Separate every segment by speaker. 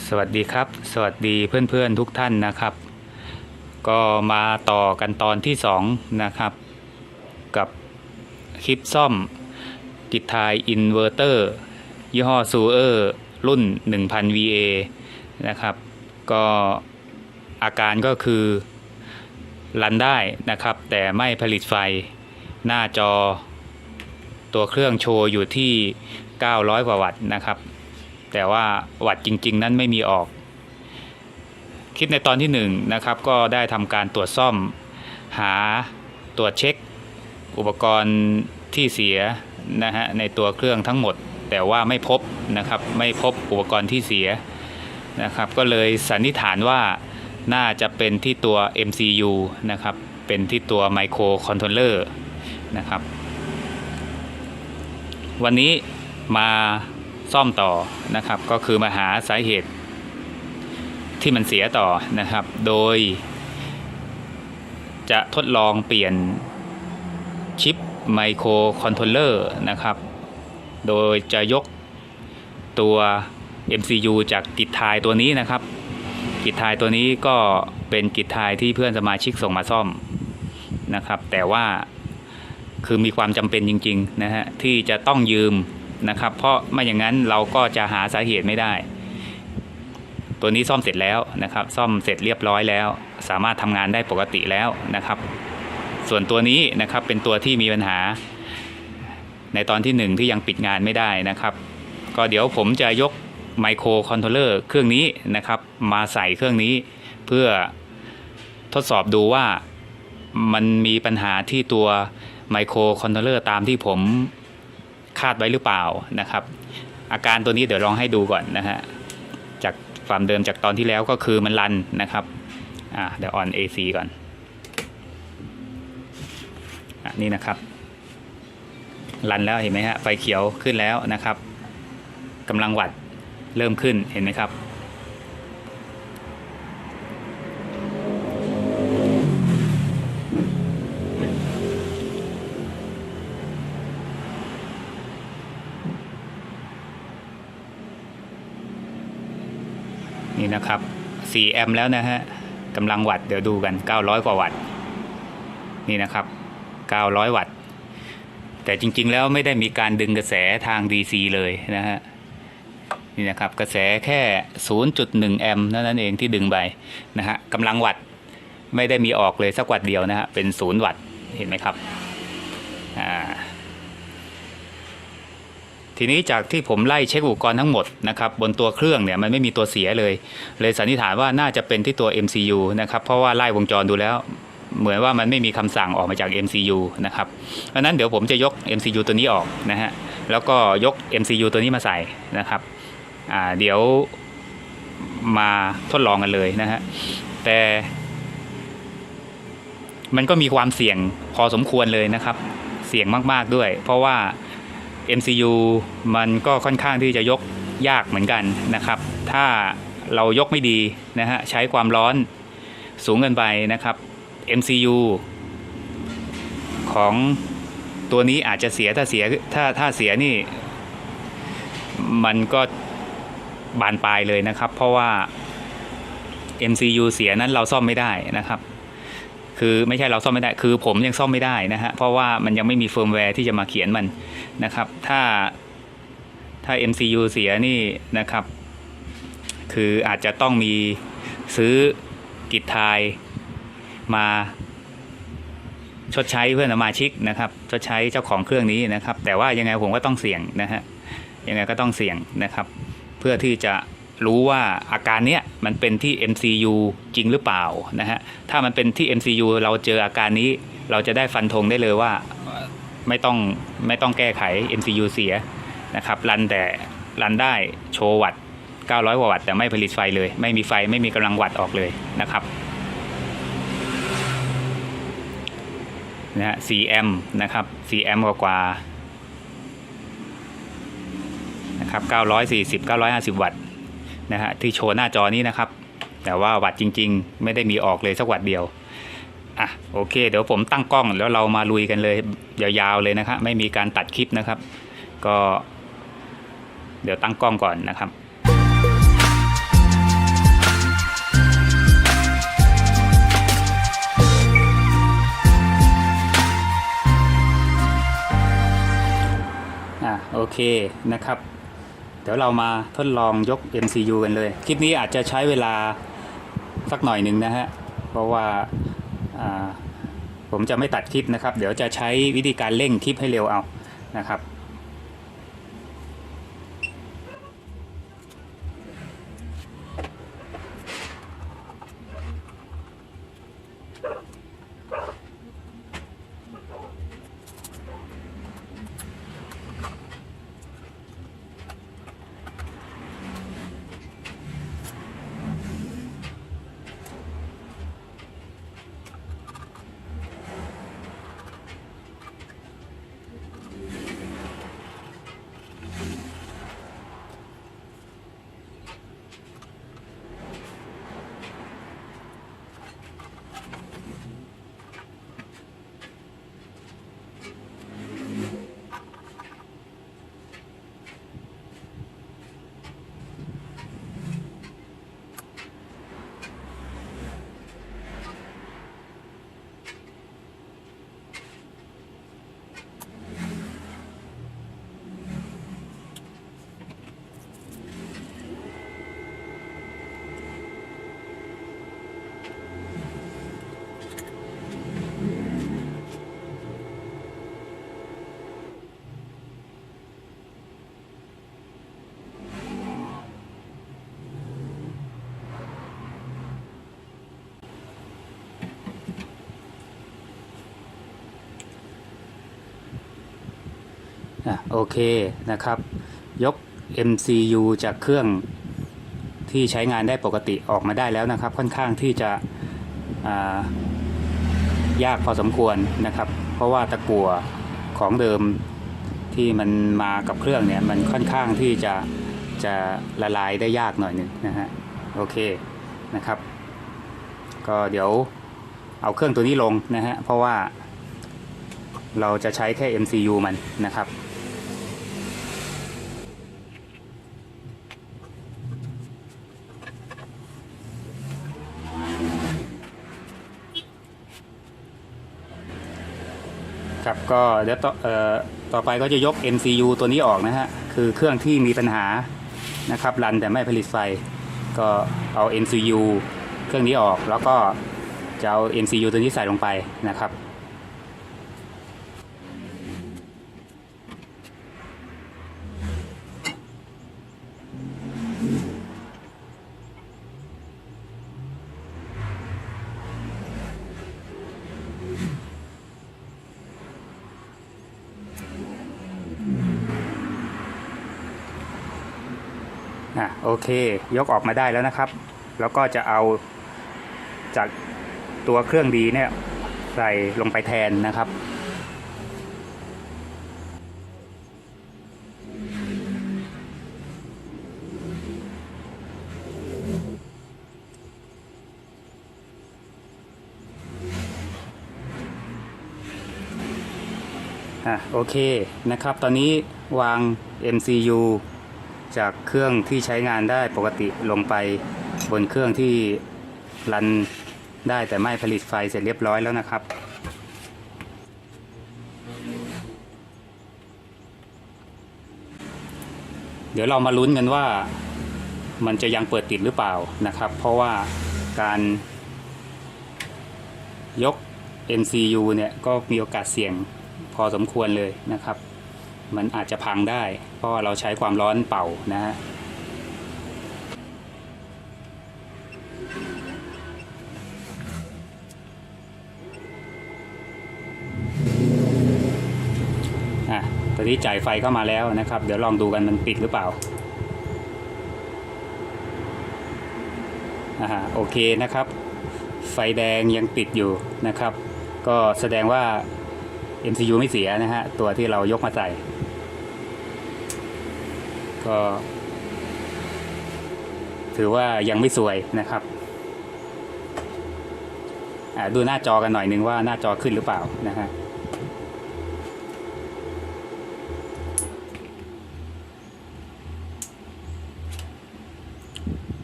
Speaker 1: สวัสดีครับ สวัสดีเพื่อนๆทุกท่านนะครับ ก็มาต่อกันตอนที่2นะครับ กับคลิปซ่อมกิทายอินเวอร์เตอร์ยี่ห้อซูเออร์รุ่น 1000 VA นะครับ ก็อาการก็คือรันได้นะครับ แต่ไม่ผลิตไฟหน้าจอ ตัวเครื่องโชว์อยู่ที่ 900 กว่าวัตต์นะครับ แต่ว่าวัตต์จริง ๆ นั้นไม่มีออก คลิปในตอนที่1นงนะครับก็ได้ทำการตรวจซ่อมหาตรวจเช็ค อุปกรณ์ที่เสียนะฮะในตัวเครื่องทั้งหมด แต่ว่าไม่พบนะครับไม่พบอุปกรณ์ที่เสียนะครับก็เลยสันนิษฐานว่าน่าจะเป็นที่ตัว MCU นะครับเป็นที่ตัวไมโครคอนโทรลเลอร์นะครับวันนี้มา ซ่อมต่อนะครับ ก็คือมาหาสาเหตุที่มันเสียต่อนะครับ โดย จะทดลองเปลี่ยนชิปไมโครคอนโทรลเลอร์นะครับ โดยจะยกตัว MCU จากกิจทายตัวนี้นะครับ กิจทายตัวนี้ก็เป็นกิจทายที่เพื่อนสมาชิกส่งมาซ่อมนะครับ แต่ว่าคือมีความจำเป็นจริง ๆ นะฮะ ที่จะต้องยืม นะครับ เพราะไม่อย่างนั้นเราก็จะหาสาเหตุไม่ได้ ตัวนี้ซ่อมเสร็จแล้วนะครับ ซ่อมเสร็จเรียบร้อยแล้ว สามารถทำงานได้ปกติแล้วนะครับ ส่วนตัวนี้นะครับเป็นตัวที่มีปัญหา ในตอนที่หนึ่งที่ยังปิดงานไม่ได้นะครับ ก็เดี๋ยวผมจะยกไมโครคอนโทรเลอร์เครื่องนี้นะครับ มาใส่เครื่องนี้เพื่อทดสอบดูว่ามันมีปัญหาที่ตัวไมโครคอนโทรเลอร์ตามที่ผม คาดไว้หรือเปล่านะครับ อาการตัวนี้เดี๋ยวลองให้ดูก่อนนะฮะจากความเดิมจากตอนที่แล้วก็คือมันรันนะครับอ่าเดี๋ยวออน AC ก่อนอะนี่นะครับรันแล้วเห็นไหมฮะไฟเขียวขึ้นแล้วนะครับกำลังวัดเริ่มขึ้นเห็นไหมครับ 4 แอมป์แล้วนะฮะกำลังวัตต์เดี๋ยวดูกัน 900 กว่าวัตต์นี่นะครับ 900 วัตต์ แต่จริงๆแล้วไม่ได้มีการดึงกระแสทาง DC เลยนะฮะนี่นะครับกระแสแค่ 0.1 แอมป์เท่านั้นเองที่ดึงไปนะฮะกำลังวัตต์ไม่ได้มีออกเลยสักวัตต์เดียวนะฮะเป็น 0 วัตต์เห็นไหมครับอ่า ทีนี้จากที่ผมไล่เช็คอุปกรณ์ทั้งหมดนะครับบนตัวเครื่องเนี่ยมันไม่มีตัวเสียเลย เลยสันนิษฐานว่าน่าจะเป็นที่ตัว MCU นะครับเพราะว่าไล่วงจรดูแล้วเหมือนว่ามันไม่มีคำสั่งออกมาจาก MCU นะครับเพราะนั้นเดี๋ยวผมจะยก MCU ตัวนี้ออกนะฮะแล้วก็ยก MCU ตัวนี้มาใส่นะครับเดี๋ยวมาทดลองกันเลยนะฮะแต่มันก็มีความเสี่ยงพอสมควรเลยนะครับ เสี่ยงมาก ๆ ด้วย เพราะว่า MCU มันก็ค่อนข้างที่จะยกยากเหมือนกันนะครับ ถ้าเรายกไม่ดีนะฮะใช้ความร้อนสูงเกินไปนะครับ MCU ของตัวนี้อาจจะเสียถ้าเสียถ้าถ้าเสียนี่ มันก็บานปลายเลยนะครับ เพราะว่า MCU เสียนั้นเราซ่อมไม่ได้นะครับ คือไม่ใช่เราซ่อมไม่ได้ คือผมยังซ่อมไม่ได้นะฮะ เพราะว่ามันยังไม่มีเฟิร์มแวร์ที่จะมาเขียนมันนะครับ ถ้าถ้า MCU เสียนี่นะครับ คืออาจจะต้องมีซื้อกิจทายมาชดใช้เพื่อนสมาชิกนะครับ ชดใช้เจ้าของเครื่องนี้นะครับ แต่ว่ายังไงผมก็ต้องเสี่ยงนะฮะ ยังไงก็ต้องเสี่ยงนะครับ เพื่อที่จะ รู้ว่าอาการเนี้ยมันเป็นที่ MCU จริงหรือเปล่านะฮะถ้ามันเป็นที่ MCU เราเจออาการนี้ เราจะได้ฟันธงได้เลยว่าไม่ต้องไม่ต้องแก้ไข MCU เสียนะครับรันแต่รันได้โชว์วัตต์900กว่าวัตต์แต่ไม่ผลิตไฟเลย ไม่มีไฟไม่มีกำลังวัตต์ออกเลยนะครับนะฮะ4แอมนะครับ4แอมป์กว่านะครับ940 950 วัตต์ นะฮะที่โชว์หน้าจอนี้นะครับ แต่ว่าวัดจริง ๆ ไม่ได้มีออกเลยสักวัดเดียวอะโอเค เดี๋ยวผมตั้งกล้องแล้วเรามาลุยกันเลยยาวๆเลยนะครับไม่มีการตัดคลิปนะครับ ก็ เดี๋ยวตั้งกล้องก่อนนะครับโอเคนะครับ เดี๋ยวเรามาทดลองยก MCU กันเลย คลิปนี้อาจจะใช้เวลาสักหน่อยหนึ่งนะฮะ เพราะว่าผมจะไม่ตัดคลิปนะครับ เดี๋ยวจะใช้วิธีการเร่งคลิปให้เร็วเอานะครับ อะโอเคนะครับ ยก MCU จากเครื่องที่ใช้งานได้ปกติออกมาได้แล้วนะครับ ค่อนข้างที่จะายากพอสมควรนะครับ เพราะว่าตะกั่วของเดิมที่มันมากับเครื่องเนี่ยมันค่อนข้างที่จะจะละลายได้ยากหน่อยหนึ่งนะฮะโอเคนะครับ ก็เดี๋ยวเอาเครื่องตัวนี้ลงนะฮะเพราะว่าเราจะใช้แค่ MCU มันนะครับ ครับก็เดี๋ยวต่อต่อไปก็จะยก MCU ตัวนี้ออกนะฮะ คือเครื่องที่มีปัญหานะครับรันแต่ไม่ผลิตไฟ ก็เอา MCU เครื่องนี้ออกแล้วก็จะเอา MCU ตัวนี้ใส่ลงไปนะครับ อะโอเค ยกออกมาได้แล้วนะครับ แล้วก็จะเอาจากตัวเครื่องดีเนี่ยใส่ลงไปแทนนะครับ อะโอเคนะครับ ตอนนี้วาง MCU จากเครื่องที่ใช้งานได้ปกติลงไปบนเครื่องที่รันได้แต่ไม่ผลิตไฟเสร็จเรียบร้อยแล้วนะครับ เดี๋ยวเรามาลุ้นกันว่ามันจะยังเปิดติดหรือเปล่านะครับ เพราะว่าการยก MCU เนี่ยก็มีโอกาสเสี่ยงพอสมควรเลยนะครับ มันอาจจะพังได้ เพราะเราใช้ความร้อนเป่านะฮะอะตอนนี้จ่ายไฟเข้ามาแล้วนะครับ เดี๋ยวลองดูกันมันปิดหรือเปล่าอ่าฮะโอเคนะครับ ไฟแดงยังติดอยู่นะครับ ก็แสดงว่า MCU ไม่เสียนะฮะ ตัวที่เรายกมาใส่ ก็ ถือว่ายังไม่สวยนะครับดูหน้าจอกันหน่อยนึงว่าหน้าจอขึ้นหรือเปล่านะฮะ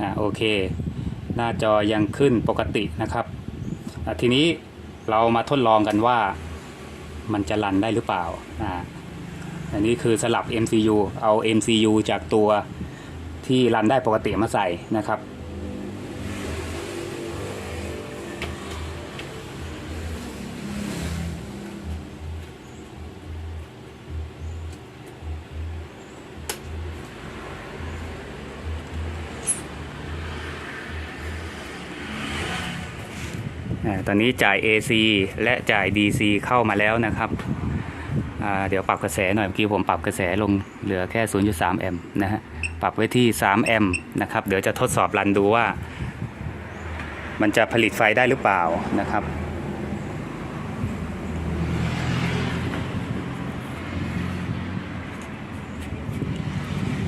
Speaker 1: อ่าโอเค หน้าจอยังขึ้นปกตินะครับ ทีนี้เรามาทดลองกันว่ามันจะรันได้หรือเปล่า อันนี้คือสลับ MCU เอา MCU จากตัวที่รันได้ปกติมาใส่นะครับ ตอนนี้จ่าย AC และจ่าย DC เข้ามาแล้วนะครับ เดี๋ยวปรับกระแสหน่อยเมื่อกี้ผมปรับกระแสลงเหลือแค่ 0.3 แอมป์นะฮะปรับไว้ที่ 3 แอมป์นะครับเดี๋ยวจะทดสอบรันดูว่า มันจะผลิตไฟได้หรือเปล่านะครับ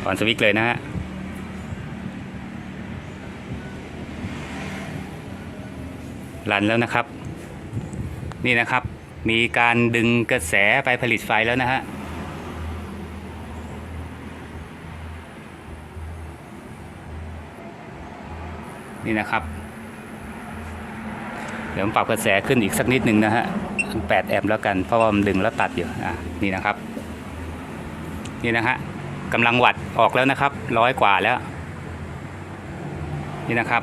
Speaker 1: ออนสวิตช์เลยนะฮะรันแล้วนะครับ นี่นะครับ มีการดึงกระแสไปผลิตไฟแล้วนะฮะนี่นะครับ เดี๋ยวผมปรับกระแสขึ้นอีกสักนิดหนึ่งนะฮะ8แอมป์แล้วกันเพราะว่ามันดึงแล้วตัดอยู่อะนี่นะครับนี่นะฮะกำลังวัดออกแล้วนะครับร้อยกว่าแล้ว นี่นะครับ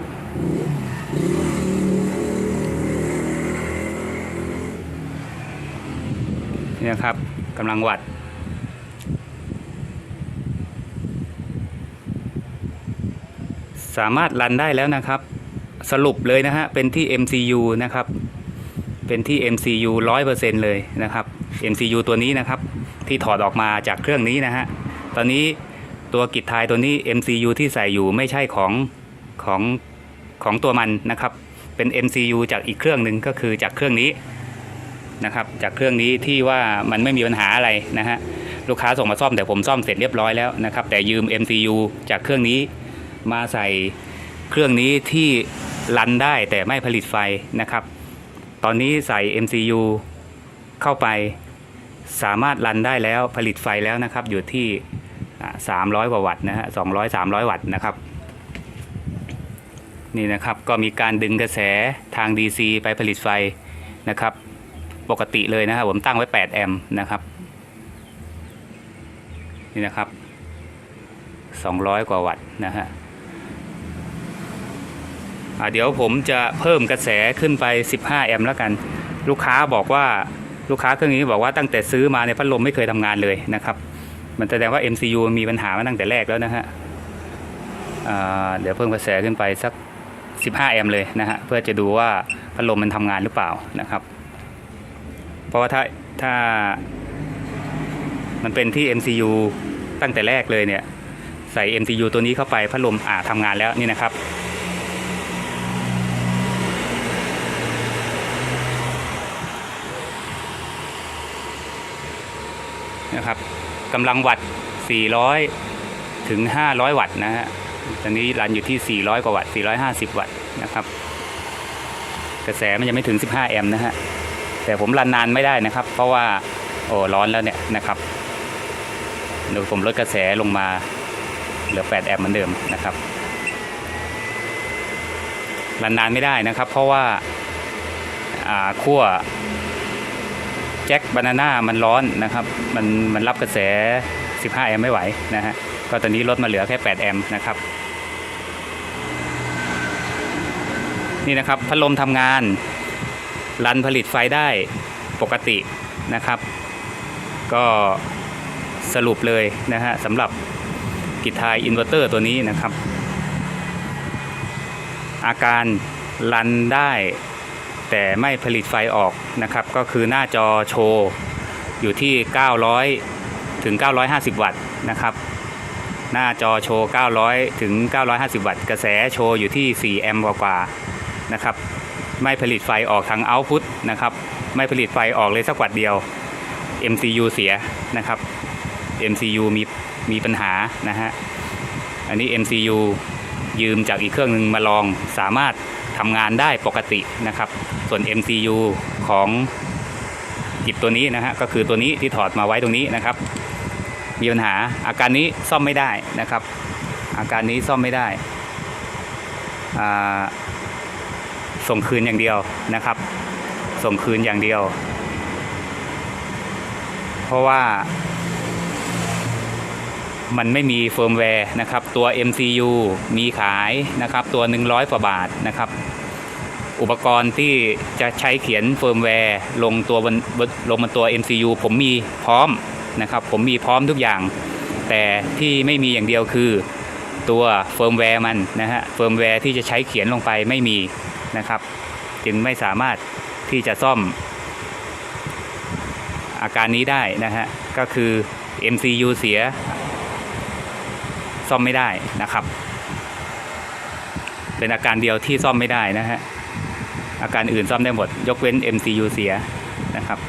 Speaker 1: นี่นะครับกำลังวัด สามารถรันได้แล้วนะครับ สรุปเลยนะฮะ เป็นที่ MCU นะครับ เป็นที่ MCU 100%เลยนะครับ MCU ตัวนี้นะครับ ที่ถอดออกมาจากเครื่องนี้นะฮะ ตอนนี้ตัวกิจทายตัวนี้ MCU ที่ใส่อยู่ไม่ใช่ของของของตัวมันนะครับ เป็น MCU จากอีกเครื่องหนึ่งก็คือจากเครื่องนี้ นะครับจากเครื่องนี้ที่ว่ามันไม่มีปัญหาอะไรนะฮะลูกค้าส่งมาซ่อมแต่ผมซ่อมเสร็จเรียบร้อยแล้วนะครับแต่ยืม MCU จากเครื่องนี้มาใส่เครื่องนี้ที่รันได้แต่ไม่ผลิตไฟนะครับ ตอนนี้ใส่ MCU เข้าไปสามารถรันได้แล้วผลิตไฟแล้วนะครับ อยู่ที่สามร้อยกว่าวัตต์นะฮะสองร้อยสามร้อยวัตต์นะครับ นี่นะครับก็มีการดึงกระแสทาง DC ไปผลิตไฟนะครับ ปกติเลยนะครับผมตั้งไว้ 8 แอมป์นะครับนี่นะครับ 200 กว่าวัตต์นะฮะเดี๋ยวผมจะเพิ่มกระแสขึ้นไป 15 แอมป์แล้วกัน ลูกค้าบอกว่าลูกค้าเครื่องนี้บอกว่าตั้งแต่ซื้อมาในพัดลมไม่เคยทำงานเลยนะครับ มันแสดงว่า MCU มีปัญหามาตั้งแต่แรกแล้วนะฮะเดี๋ยวเพิ่มกระแสขึ้นไปสัก 15 แอมป์เลยนะฮะเพื่อจะดูว่าพัดลมมันทำงานหรือเปล่านะครับ เพราะว่าถ้าถ้า มันเป็นที่ MCU ตั้งแต่แรกเลยเนี่ย ใส่ MCU ตัวนี้เข้าไปพัดลมอ่าทำงานแล้วนี่นะครับนะครับกำลังวัตต์400 ถึง 500 วัตต์นะฮะ ตอนนี้รันอยู่ที่ 400 กว่าวัตต์450 วัตต์นะครับ กระแสมันยังไม่ถึง 15 แอมป์นะฮะ แต่ผมรันนานไม่ได้นะครับ เพราะว่าโอ้ร้อนแล้วเนี่ยนะครับเดี๋ยวผมลดกระแสลงมาเหลือ 8 แอมป์เหมือนเดิมนะครับรันนานไม่ได้นะครับ เพราะว่าขั้วแจ็คบานาน่ามันร้อนนะครับ มันมันรับกระแส 15 แอมป์ไม่ไหวนะฮะก็ตอนนี้ลดมาเหลือแค่ 8 แอมป์นะครับ นี่นะครับพัดลมทำงาน รันผลิตไฟได้ปกตินะครับ ก็สรุปเลยนะฮะสำหรับกิทายอินเวอร์เตอร์ตัวนี้นะครับ อาการรันได้แต่ไม่ผลิตไฟออกนะครับ ก็คือหน้าจอโชว์อยู่ที่ 900 ถึง 950 วัตต์นะครับ หน้าจอโชว์ 900 ถึง 950 วัตต์ กระแสโชว์อยู่ที่ 4 แอมป์กว่าๆนะครับ ไม่ผลิตไฟออกทางเอาต์พุตนะครับ ไม่ผลิตไฟออกเลยสักวัตเดียว MCU เสียนะครับ MCU มีมีปัญหานะฮะ อันนี้ MCU ยืมจากอีกเครื่องหนึ่งมาลองสามารถทำงานได้ปกตินะครับ ส่วน MCU ของกิจตัวนี้นะฮะก็คือตัวนี้ที่ถอดมาไว้ตรงนี้นะครับ มีปัญหาอาการนี้ซ่อมไม่ได้นะครับ อาการนี้ซ่อมไม่ได้อ่า ส่งคืนอย่างเดียวนะครับ ส่งคืนอย่างเดียว เพราะว่ามันไม่มีเฟิร์มแวร์นะครับ ตัว MCU มีขายนะครับ ตัว 100กว่าบาทนะครับ อุปกรณ์ที่จะใช้เขียนเฟิร์มแวร์ลงตัวบนลงบนตัว MCU ผมมีพร้อมนะครับ ผมมีพร้อมทุกอย่าง แต่ที่ไม่มีอย่างเดียวคือตัวเฟิร์มแวร์มันนะฮะ เฟิร์มแวร์ที่จะใช้เขียนลงไปไม่มี นะครับ จึงไม่สามารถที่จะซ่อม อาการนี้ได้นะฮะ ก็คือ MCU เสีย ซ่อมไม่ได้นะครับ เป็นอาการเดียวที่ซ่อมไม่ได้นะฮะ อาการอื่นซ่อมได้หมด ยกเว้น MCU เสียนะครับ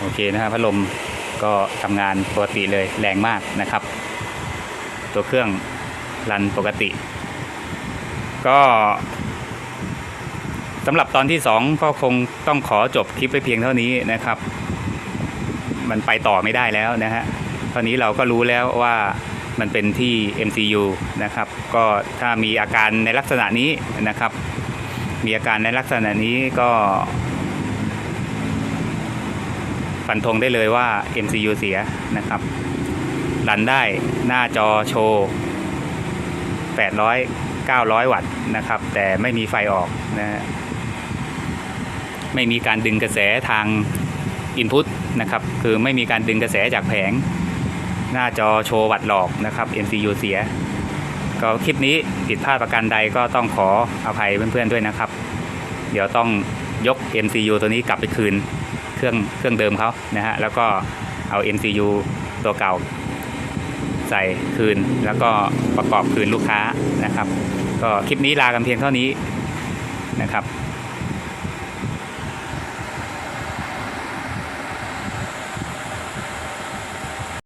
Speaker 1: โอเคนะครับพัดลม ก็ทำงานปกติเลยแรงมากนะครับ ตัวเครื่องรันปกติ ก็สำหรับตอนที่ 2 ก็คงต้องขอจบคลิปไปเพียงเท่านี้นะครับ มันไปต่อไม่ได้แล้วนะฮะตอนนี้เราก็รู้แล้วว่ามันเป็นที่ MCU นะครับ ก็ถ้ามีอาการในลักษณะนี้นะครับ มีอาการในลักษณะนี้ก็ ฟันธงได้เลยว่า MCU เสียนะครับรันได้หน้าจอโชว์800 900 วัตต์นะครับ แต่ไม่มีไฟออกนะไม่มีการดึงกระแสทาง Input นะครับ คือไม่มีการดึงกระแสจากแผง หน้าจอโชว์วัตต์หลอกนะครับ MCU เสีย ก็คลิปนี้ผิดพลาดประการใดก็ต้องขออภัยเพื่อนๆด้วยนะครับ เดี๋ยวต้องยก MCU ตัวนี้กลับไปคืน เครื่องเครื่องเดิมเขานะฮะแล้วก็เอา MCU ตัวเก่า ใส่คืนแล้วก็ประกอบคืนลูกค้านะครับ ก็คลิปนี้ลากันเพียงเท่านี้นะครับ